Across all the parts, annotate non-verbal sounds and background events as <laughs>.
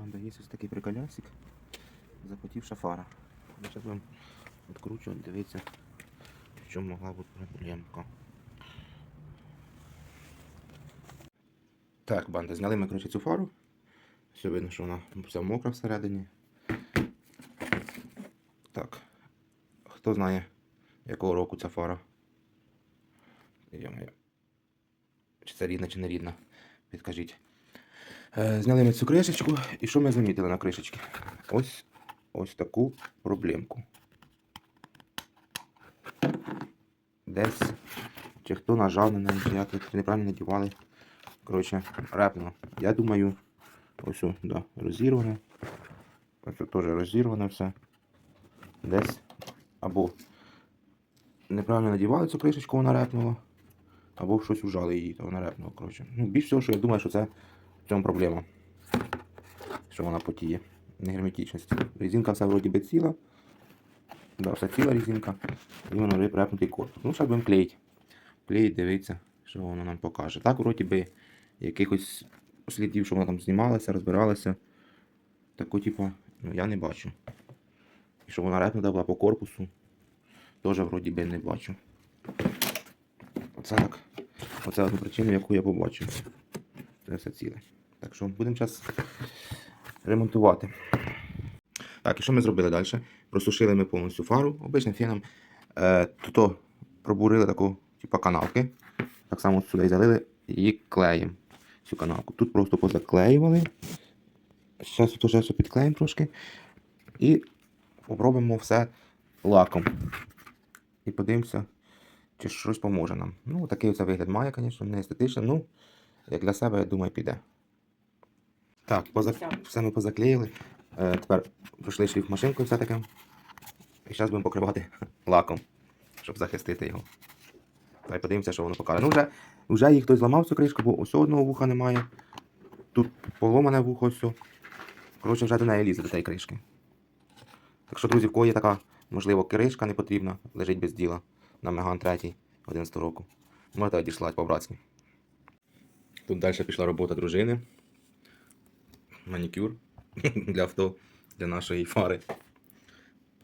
Банда, є ось такий приколясик. Захотівша фара. Зараз будемо відкручувати, дивитися, в чому могла бути проблемка. Так, банда, зняли ми коротше, цю фару. Все видно, що вона вся мокра всередині. Так. Хто знає, якого року ця фара? Йо-моє. Чи це рідна, чи не рідна? Підкажіть. Е, Зняли ми цю кришечку, і що ми замітили на кришечці? Ось ось таку проблемку. Десь чи хто нажав на неї, як неправильно надівали. Коротше, репнуло. Я думаю, ось, да, розірване. Ось теж розірване все. Десь або неправильно надівали цю кришечку, вона репнула, або щось ужали її, то вона репнула. Коротше. Ну, більш всього, що я думаю, що це в цьому проблема. Що вона потіє. Негерметичність. Резинка вся вроді би ціла. Да, вся ціла резинка. І воно реп- репнутий корпус. Ну, зараз будемо клеїти. Клеїть, дивитися, що воно нам покаже. Так, вроді би, якихось слідів, що вона там знімалася, розбиралася. Таку, типу, ну, я не бачу. І що вона репнута була по корпусу. Теж вроді би не бачу. Оце так. Оце одну причину, яку я побачив. Це все ціле. Так що будемо зараз ремонтувати. Так, і що ми зробили далі? Просушили ми повністю фару обичним феном. Е, тут пробурили таку, типу, канавки. Так само сюди залили і клеїм цю канавку. Тут просто позаклеювали. Зараз тут все підклеїмо трошки. І попробуємо все лаком. І подивимося, чи щось поможе нам. Ну, такий оце вигляд має, звісно, не естетичний. Ну, як для себе, я думаю, піде. Так, поза... все ми позаклеїли. Е, тепер пройшли шліф машинкою все таке. І зараз будемо покривати <laughs> лаком, щоб захистити його. Та й подивимося, що воно покаже. Ну, вже, вже їх хтось зламав цю кришку, бо ось одного вуха немає. Тут поломане вухо ось. Коротше, вже до неї лізе до тієї кришки. Так що, друзі, в кого є така, можливо, кришка не потрібна, лежить без діла на Меган 3 11 року. Можете одіслати по-братськи. Тут далі пішла робота дружини. Манікюр <laughs> для авто, для нашої фари.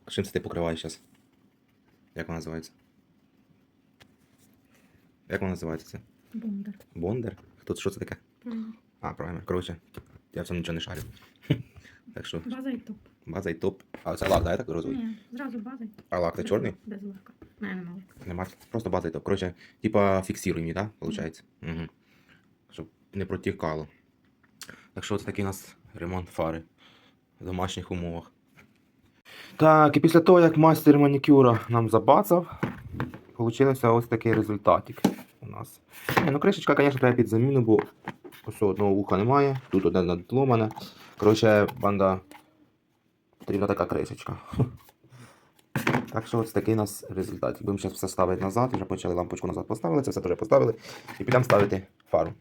Чим це ти покриваєш зараз? Як вона називається? Як вона називається це? Бондар. Бондер? Хто що це таке? А, правильно. Коротше, я в цьому нічого не шарю. <laughs> Так що, База і топ. база і топ. А це лак, да, я так розумію? Ні, зразу база. і топ. А лак це Без- чорний? Без лака. Не, нема лака. Нема. Просто база і топ. Коротше, типа фіксируємо, да? Получається. Угу. Щоб не протікало. Так що це такий у нас ремонт фари в домашніх умовах. Так, і після того, як мастер манікюра нам забацав, получився ось такий результатик у нас. Ні, ну кришечка, звісно, треба під заміну, бо ось одного вуха немає, тут одне надломане. Коротше, банда потрібна така кришечка. <laughs> Так що ось такий у нас результат. Будемо зараз все ставити назад, вже почали лампочку назад поставили, це все теж поставили. І підемо ставити фару.